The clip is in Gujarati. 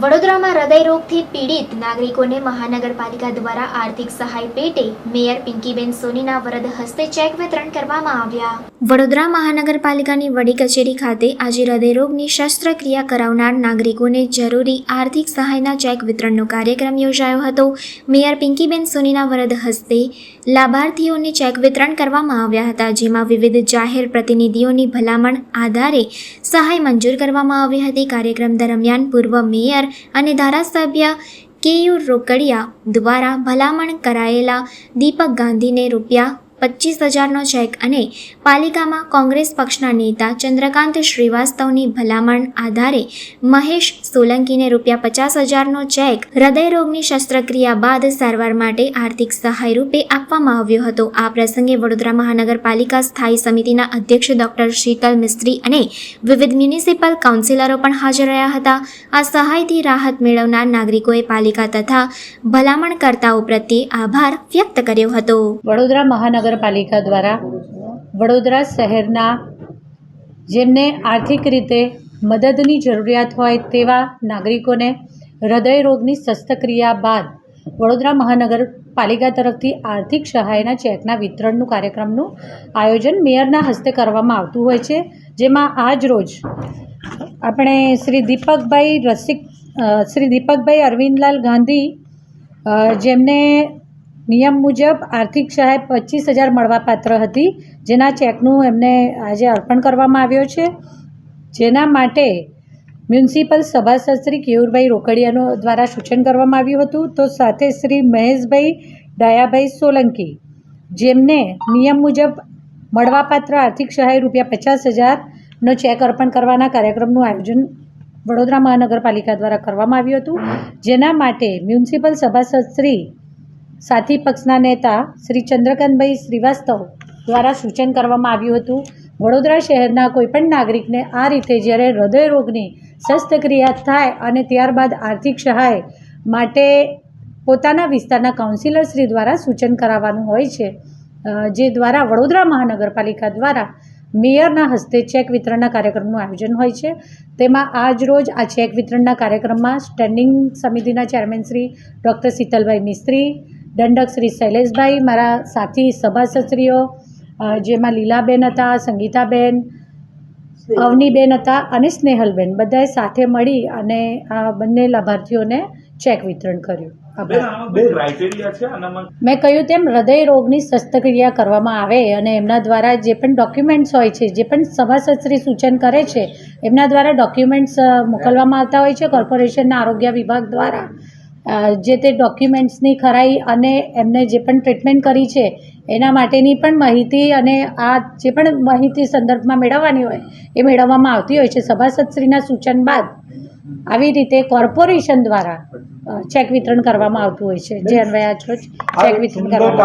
વડોદરામાં હૃદયરોગથી પીડિત નાગરિકોને મહાનગરપાલિકા દ્વારા આર્થિક સહાય પેટે મેયર પિંકીબેન સોનીના વરદ હસ્તે ચેક વિતરણ કરવામાં આવ્યા. વડોદરા મહાનગરપાલિકાની વડી કચેરી ખાતે આજે હૃદયરોગની શસ્ત્રક્રિયા કરાવનાર નાગરિકોને જરૂરી આર્થિક સહાયના ચેક વિતરણનો કાર્યક્રમ યોજાયો હતો. મેયર પિંકીબેન સોનીના વરદ હસ્તે લાભાર્થીઓને ચેક વિતરણ કરવામાં આવ્યા હતા, જેમાં વિવિધ જાહેર પ્રતિનિધિઓની ભલામણ આધારે સહાય મંજૂર કરવામાં આવી હતી. કાર્યક્રમ દરમિયાન પૂર્વ મેયર અને ધારાસભ્ય કેયુ રોકડિયા દ્વારા ભલામણ કરાયેલા દીપક ગાંધીને રૂપિયા પચીસ હજારનો ચેક અને પાલિકામાં કોંગ્રેસ પક્ષના નેતા ચંદ્રકાંત શ્રીવાસ્તવની ભલામણ આધારે મહેશ સોલંકીને રૂપિયા પચાસ હજારનો ચેક હૃદયરોગની શસ્ત્રક્રિયા બાદ સારવાર માટે આર્થિક સહાય રૂપે આપવામાં આવ્યો હતો. આ પ્રસંગે વડોદરા મહાનગરપાલિકા સ્થાયી સમિતિના અધ્યક્ષ ડોક્ટર શીતલ મિસ્ત્રી અને વિવિધ મ્યુનિસિપલ કાઉન્સિલરો પણ હાજર રહ્યા હતા. આ સહાયથી રાહત મેળવનાર નાગરિકોએ પાલિકા તથા ભલામણકર્તાઓ પ્રત્યે આભાર વ્યક્ત કર્યો હતો. વડોદરા મહાનગરપાલિકા દ્વારા વડોદરા શહેરના જેમને આર્થિક રીતે મદદની જરૂરિયાત હોય તેવા નાગરિકોને હૃદયરોગની શસ્ત્રક્રિયા બાદ વડોદરા મહાનગરપાલિકા તરફથી આર્થિક સહાયના ચેકના વિતરણનું કાર્યક્રમનું આયોજન મેયરના હસ્તે કરવામાં આવતું હોય છે. જેમાં આજ રોજ આપણે શ્રી દીપકભાઈ રસિક શ્રી દીપકભાઈ અરવિંદલાલ ગાંધી જેમને નિયમ મુજબ આર્થિક સહાય પચીસ હજાર મળવાપાત્ર હતી. જેના ચેકનું એમને આજે અર્પણ કરવામાં આવ્યો છે. જેના માટે મ્યુનિસિપલ સભાસદ શ્રી કેયુરભાઈ રોકડિયાનો દ્વારા સૂચન કરવામાં આવ્યું હતું. તો સાથે શ્રી મહેશભાઈ ડાયાભાઈ સોલંકી, જેમને નિયમ મુજબ મળવાપાત્ર આર્થિક સહાય રૂપિયા પચાસ હજારનો ચેક અર્પણ કરવાના કાર્યક્રમનું આયોજન વડોદરા મહાનગરપાલિકા દ્વારા કરવામાં આવ્યું હતું. જેના માટે મ્યુનિસિપલ સભાસદ શ્રી સાથી પક્ષના નેતા શ્રી ચંદ્રકાંતભાઈ શ્રીવાસ્તવ દ્વારા સૂચન કરવામાં આવ્યું હતું, વડોદરા શહેરના કોઈપણ નાગરિકને આ રીતે જ્યારે હૃદયરોગની શસ્ત્રક્રિયા થાય અને ત્યારબાદ આર્થિક સહાય માટે પોતાના વિસ્તારના કાઉન્સિલર શ્રી દ્વારા સૂચન કરાવવાનું હોય છે જે દ્વારા વડોદરા મહાનગરપાલિકા દ્વારા મેયરના હસ્તે ચેક વિતરણના કાર્યક્રમનું આયોજન હોય છે. તેમાં આજ રોજ આ ચેક વિતરણના કાર્યક્રમમાં સ્ટેન્ડિંગ સમિતિના ચેરમેન શ્રી ડૉક્ટર શીતલભાઈ મિસ્ત્રી દંડક શ્રી શૈલેષભાઈ મારા સાથી સભાસદશ્રીઓ જેમાં લીલાબેન હતા સંગીતાબેન અવનીબેન હતા અને સ્નેહલબેન. બધાએ સાથે મળી અને આ બંને લાભાર્થીઓને ચેક વિતરણ કર્યું. મેં કહ્યું તેમ હૃદય રોગની શસ્ત્રક્રિયા કરવામાં આવે અને એમના દ્વારા જે પણ ડોક્યુમેન્ટ્સ હોય છે જે પણ સભાસદશ્રી સૂચન કરે છે એમના દ્વારા ડોક્યુમેન્ટ્સ મોકલવામાં આવતા હોય છે કોર્પોરેશનના આરોગ્ય વિભાગ દ્વારા. જે તે ડોક્યુમેન્ટ્સની ખરાઈ અને એમને જે પણ ટ્રીટમેન્ટ કરી છે એના માટેની પણ માહિતી અને આ જે પણ માહિતી સંદર્ભમાં મેળવવાની હોય એ મેળવવામાં આવતી હોય છે. સભાસદશ્રીના સૂચન બાદ આવી રીતે કોર્પોરેશન દ્વારા ચેક વિતરણ કરવામાં આવતું હોય છે. જે અન્વયે આજ ચેક વિતરણ કરવામાં